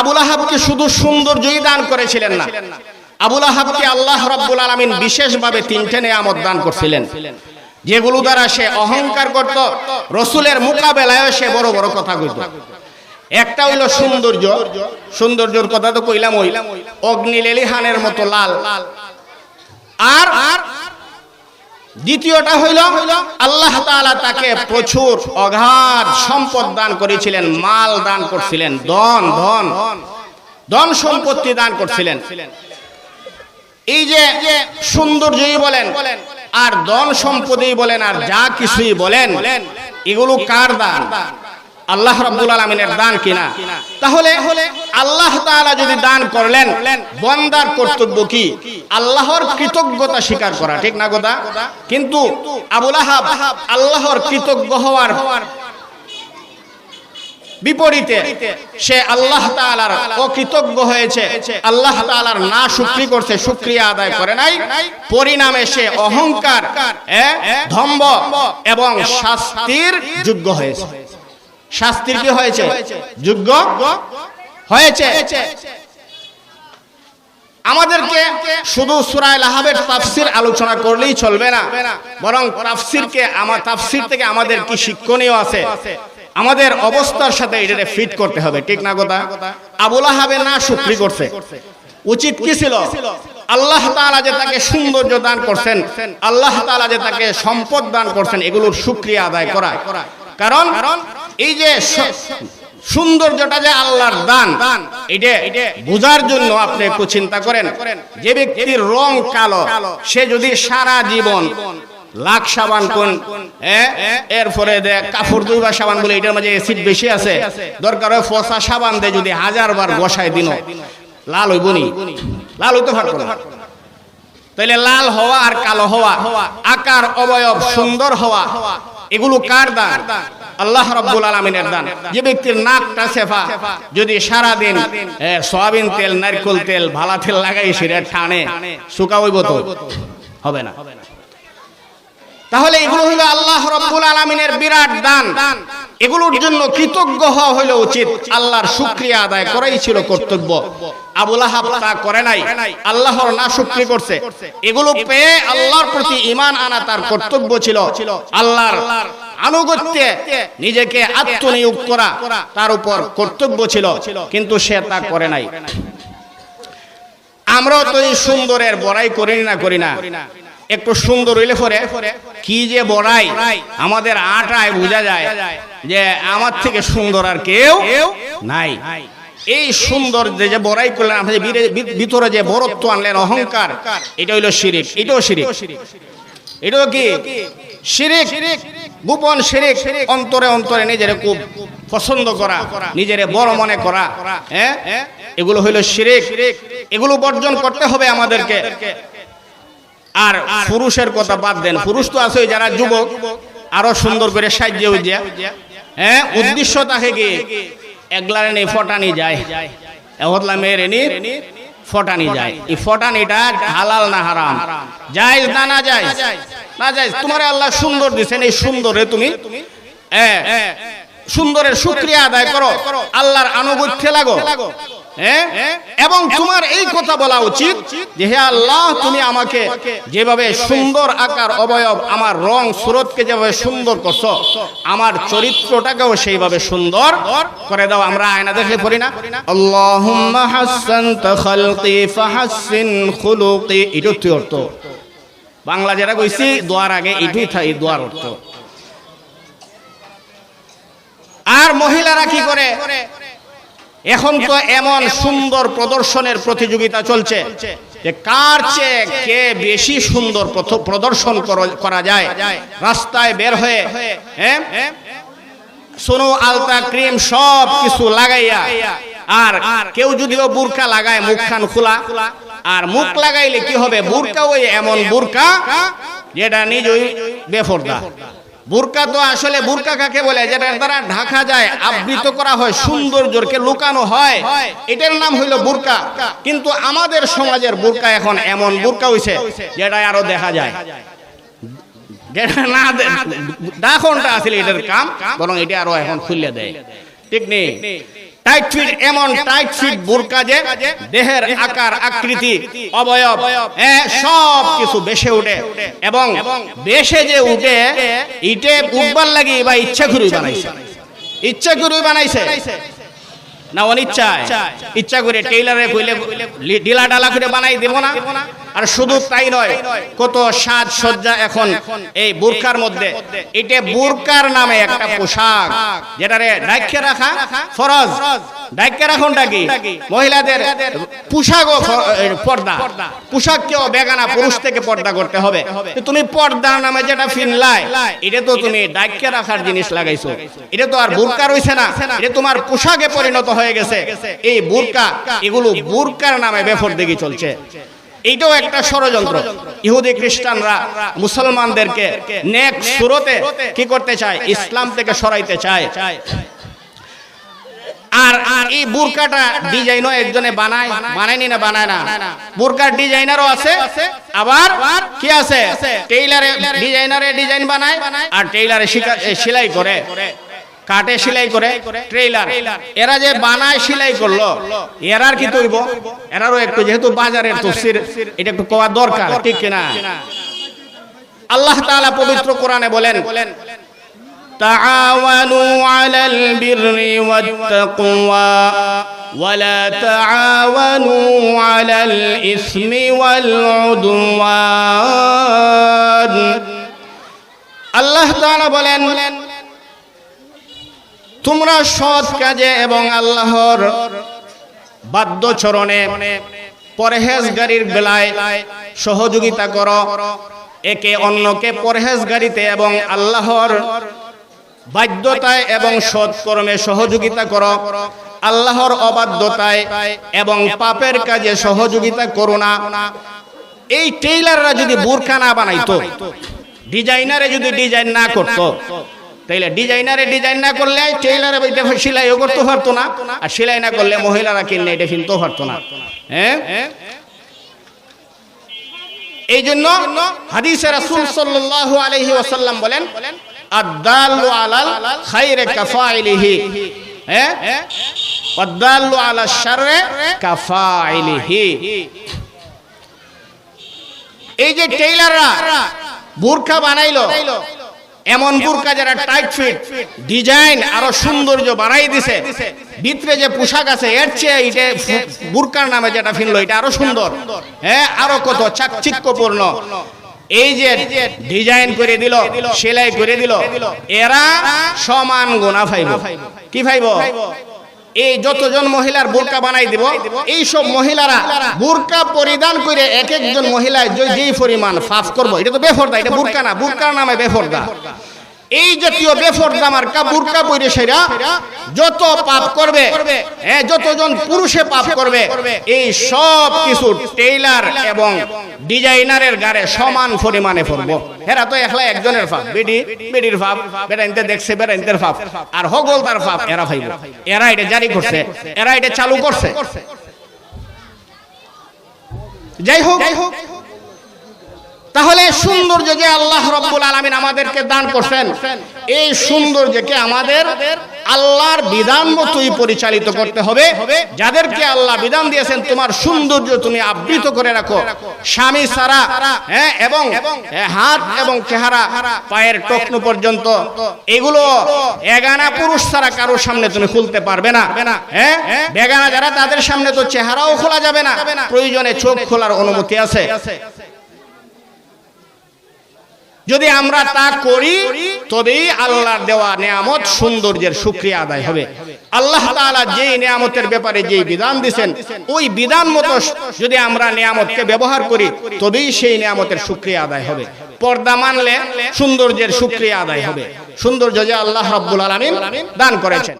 আবুল আহাবকে শুধু দান করেছিলেন না। আবুল আহাবকে আল্লাহ বিশেষভাবে তিনটে নেয়ামত দান করছিলেন। যেগুলো দ্বারা সে অহংকার করত, রসুলের মোকাবেলায় সে বড় বড় কথা কইত। একটা হইল সৌন্দর্য, সৌন্দর্যর কথা তো কইলাম অগ্নি লেলিহানের মতো লাল। আর দ্বিতীয়টা হইল, আল্লাহ তাআলা তাকে প্রচুর অঘাত সম্পদ দান করেছিলেন, মাল দান করছিলেন, ধন ধন ধন সম্পত্তি দান করছিলেন। এই যে সৌন্দর্যই বলেন, আর ধন সম্পদেই বলেন, আর যা কিছুই বলেন, এগুলো কার দান? আল্লাহ রাব্বুল আলামিনের দান কিনা? তাহলে আল্লাহ তাআলা যদি দান করলেন, বন্দার কর্তব্য কি? আল্লাহর কৃতজ্ঞতা স্বীকার করা, ঠিক না কথা কিন্তু আবুল আহাব আল্লাহর কৃতজ্ঞ হওয়ার বিপরীতে সে আল্লাহ তাআলার অকৃতজ্ঞ হয়েছে, আল্লাহ তাআলার না শুকরি করছে শুকরিয়া আদায় করে নাই। পরিণামে সে অহংকার ধম্ব এবং শাস্তির যোগ্য হয়েছে। শাস্তির কি হয়েছে? যোগ্য? হয়েছে। আমাদেরকে শুধু সুরায় লাহাবের তাফসির আলোচনা করলেই চলবে না। বরং তাফসিরকে আমার তাফসির থেকে আমাদের কি শিক্ষণীয় আছে? আমাদের অবস্থার সাথে এটা ফিট করতে হবে। ঠিক না কথা? আবুল আহাবে না শুকরি করছে। উচিত কি ছিল? আল্লাহ তাআলা যে তাকে সৌন্দর্য দান করছেন আল্লাহ তাআলা যে তাকে সম্পদ দান করছেন এগুলোর শুকরিয়া আদায় করা। কারণ এই যে সৌন্দর্যটা যে আল্লাহর দান এটা বোঝার জন্য আপনি একটু চিন্তা করেন। যে ব্যক্তির রং কালো সে যদি সারা জীবন লাখ সাবান কোন এরপরে দে কাপড় দুইবার সাবান বলে এটার মাঝে অ্যাসিড বেশি আছে দরকার হয় ফসা সাবান দে যদি হাজার বার বসায় দিন লাল হইব নি? লাল হইতে পারতো না। তাইলে লাল হওয়া আর কালো হওয়া আকার অবয়ব সুন্দর হওয়া। এগুলো কার দান? আল্লাহ রাব্বুল আলামিনের দান। যে ব্যক্তির নাকটা সেফা যদি সারা দিন সয়াবিন তেল, নারকেল তেল, ভালা তেল লাগাই সেটা টানে শুকাবই তো? হবে না। তাহলে এগুলো হইল আল্লাহ রব্বুল আলমিনের বিরাট দান। এগুলোর জন্য কৃতজ্ঞ হওয়া হইল উচিত। আল্লাহর শুক্রিয়া আদায় করাই ছিল কর্তব্য। আবুল আহাব তা করে নাই। আল্লাহর না শুক্রি করছে। এগুলো পেয়ে আল্লাহর প্রতি ইমান আনা তার কর্তব্য ছিল। আল্লাহর আনুগত্যে নিজেকে আত্মনিয়োগ করা তার উপর কর্তব্য ছিল। কিন্তু সে তা করে নাই। আমরাও তো এই সুন্দরের বড়াই করি না করি না। একটু সুন্দর হইলে পরে কি যে বড়াই আমাদের আটায় বোঝা যায় যে আমার থেকে সুন্দর আর কেউ নাই। এই সুন্দর যে যে বড়াই করলেন আমাদের ভিতরে যে বরত্ব আনলেন অহংকার এটা হইল শিরিক এটাও শিরিক। এটাও কি? শিরিক। গোপন শিরিক। অন্তরে অন্তরে নিজের খুব পছন্দ করা নিজের বড় মনে করা হ্যাঁ? এগুলো হইল শিরিক। এগুলো বর্জন করতে হবে আমাদেরকে। আর পুরুষের কথা বাদ দেন। পুরুষ তো আছে যারা যুবক, আরও সুন্দর করে সাহায্য উজ্জা হ্যাঁ উদ্দেশ্য তাকে কি? একলারে নেই ফটানি যায়। এহতলা মেয়ের এনি ফটানি যায়। এই ফটানিটা হালাল না হারাম? যায় না না যায় না যায় তোমার আল্লাহ সুন্দর দিছেন। এই সুন্দরে তুমি হ্যাঁ সুন্দরের শুক্রিয়া আদায় করো। আল্লাহর আনুগত্যে লাগো। এবং তোমার এই কথা বলা উচিত যে হে আল্লাহ, তুমি আমাকে যেভাবে সুন্দর আকার, অবয়ব, আমার রং, সুরতকে যেভাবে সুন্দর করছ, আমার চরিত্রটাকেও সেইভাবে সুন্দর করে দাও। আমরা আয়না দেখলে পড়ি না? আল্লাহুম্মা হাসানতা খালকি ফাহাসিন খুলুকি। এটা তুই অর্থ। বাংলা যেটা কইছি, দোয়ার আগে এটাই থাকে দোয়ার অর্থ। আর মহিলারা কি করে? এখন তো এমন সুন্দর প্রদর্শনের প্রতিযোগিতা চলছে যে কার চেয়ে কে বেশি সুন্দর প্রদর্শন করা যায়? রাস্তায় বের হয়ে হ্যাঁ সোনো আলতা ক্রিম সব কিছু লাগাইয়া আর কেউ যদিও বুরকা লাগায় মুখখান খোলা আর মুখ লাগাইলে কি হবে? বুরকা ওই এমন বুরকা যেটা নিজই বেফরদা। বুরকা তো আসলে বোরকা কাকে বলে যেটা দ্বারা ঢাকা যায় আবৃত করা হয় সৌন্দর্যকে লুকানো হয় এটার নাম হইল বোরকা কিন্তু আমাদের সমাজের বোরকা এখন এমন বোরকা হইছে যেটা আরও দেখা যায় যেটা ডাকনটা আসলে এটার কাম বরং এটা আরও এখন খুলে দেয় ঠিক নেই টাইট ফিট এমন টাইট ফিট বুরকা যে দেহের আকার আকৃতি অবয়ব হ্যাঁ সব কিছু বেশে উঠে এবং বেশে যে উঠে ইটে উঠবার লাগি বা ইচ্ছা করে বানাইছে। ইচ্ছা করে বানাইছে। না অনিচ্ছায়। ইচ্ছা করে টেইলারে কইলে ডিলা ডালা করে বানাই দেব না। আর শুধু তাই নয়, কত সাজ সজ্জা এখন এই বুরকার মধ্যে। এটা বুরকার নামে একটা পোশাক, যেটারে ডাইকে রাখা ফরজ। মহিলাদের পোশাকও পর্দা। পোশাককেও বেগানা পুরুষ থেকে পর্দা করতে হবে। তুমি পর্দা নামে যেটা ফিনলাই এটা তো তুমি ডাইকে রাখার জিনিস লাগাইছো। এটা তো আর বুরকা রইছে না। এটা তোমার পোশাকে পরিণত হয়ে গেছে। এই বুরকা, এগুলো বুরকার নামে বেফর দিকে চলছে। এইটাও একটা ষড়যন্ত্র। ইহুদি খ্রিস্টানরা মুসলমানদেরকে নেক সুরতে কি করতে চায়? ইসলাম থেকে সরাইতে চায়। আর আর এই বুরকাটা ডিজাইনও একজনে বানায়, বানায়নি না বানায় না? বুরকার ডিজাইনারও আছে, আবার কি আছে? টেইলারে ডিজাইনারে ডিজাইন বানায়, আর টেইলারে সেলাই করে। কাটে সেলাই করে ট্রেইলার এরা যে বানায় সেলাই করলো এরার কি তৈব এরারও একটু যেহেতু বাজারের তফসির এটা একটু কোয়া দরকার ঠিক কিনা আল্লাহ তাআলা পবিত্র কোরআনে বলেন تعاونوا على البر والتقوى ولا تعاونوا على الإثم والعدوان আল্লাহ তাআলা বলেন তোমরা সৎ কাজে এবং আল্লাহর বাদ্য চরণে পরহেজগারির বেলায় সহযোগিতা করো। একে অন্যকে পরহেজগারিতে এবং আল্লাহর বাধ্যতায় এবং সৎকর্মে সহযোগিতা করো। আল্লাহর অবাধ্যতায় এবং পাপের কাজে সহযোগিতা করো না। এই টেইলাররা যদি বোরকা না বানাইতো, ডিজাইনারে যদি ডিজাইন না করতো তাইলে ডিজাইনারে ডিজাইন না করলে টেইলারে এটা সেলাইও করতে পারতো না, আর সেলাই না করলে মহিলারা কিনলে এটা কিনতেও পারতো না। হ্যাঁ? এই জন্য হাদিসে রাসূল সাল্লাল্লাহু আলাইহি ওয়াসাল্লাম বলেন আদাল্লু আলাল খাইরে কাফাইলিহি। হ্যাঁ? আদাল্লু আলা শাররে কাফাইলিহি। এই যে টেইলাররা বোরকা বানাইলো এমন বুরকা যারা টাইট ফিট ডিজাইন আরও সৌন্দর্য বাড়াই দিছে। ভিতরে যে পোশাক আছে, এর চেয়ে এটা বুরকার নামে যেটা ফিনলো, এটা আরও সুন্দর। হ্যাঁ আরও কত চাকচিক্যপূর্ণ। এই যে ডিজাইন করে দিল, সেলাই করে দিল, এরা সমান গুণা ফাইব। কি ফাইব? এই যতজন মহিলার বোরকা বানাই দিব এই সব মহিলারা বোরকা পরিধান করে এক একজন মহিলায় যে- যেই পরিমাণ ফাফ করব, এটা তো বেফরদা, এটা বোরকা না, বোরকার নামে বেফরদা। এই জাতীয় বেফরদা মার্কা বোরকা পরে সেরা যত পাপ করবে হ্যাঁ যতজন পুরুষে পাপ করবে এই সব কিছু টেইলার এবং ডিজাইনারের গারে সমান পরিমাণে পড়ব হেরা তো একলা একজনের ফাপ বেডি বেডির ফাপ বেড়াইতে দেখছে বেড়াইতের ফাপ আর হগল তার ফাপ এরা ভাইব। এরা এটা জারি করছে। এরা এটা চালু করছে। যাই হোক। তাহলে সৌন্দর্য যে আল্লাহ রব্বুল আলমিন আমাদেরকে দান করছেন। এই সৌন্দর্যকে আমাদের আল্লাহর বিধান মতোই পরিচালিত করতে হবে। যাদেরকে আল্লাহ বিধান দিয়েছেন, তোমার সৌন্দর্য তুমি আবৃত করে রাখো। স্বামী সারা হ্যাঁ এবং হাত এবং চেহারা পায়ের টকনু পর্যন্ত, এগুলো এগানা পুরুষ ছাড়া কারোর সামনে তুমি খুলতে পারবে না। হ্যাঁ বেগানা যারা তাদের সামনে তো চেহারাও খোলা যাবে না। প্রয়োজনে চোখ খোলার অনুমতি আছে। যদি আমরা তা করি, তবেই আল্লাহর দেওয়া নিয়ামত সৌন্দর্যের সুক্রিয়া আদায় হবে। আল্লাহ তাআলা যেই নিয়ামতের ব্যাপারে যেই বিধান দিবেন ওই বিধান মতো যদি আমরা নিয়ামতকে ব্যবহার করি, তবেই সেই নিয়ামতের সুক্রিয়া আদায় হবে। পর্দা মানলে সৌন্দর্যের সুক্রিয়া আদায় হবে। সৌন্দর্য যে আল্লাহ রাব্বুল আলামিন দান করেছেন।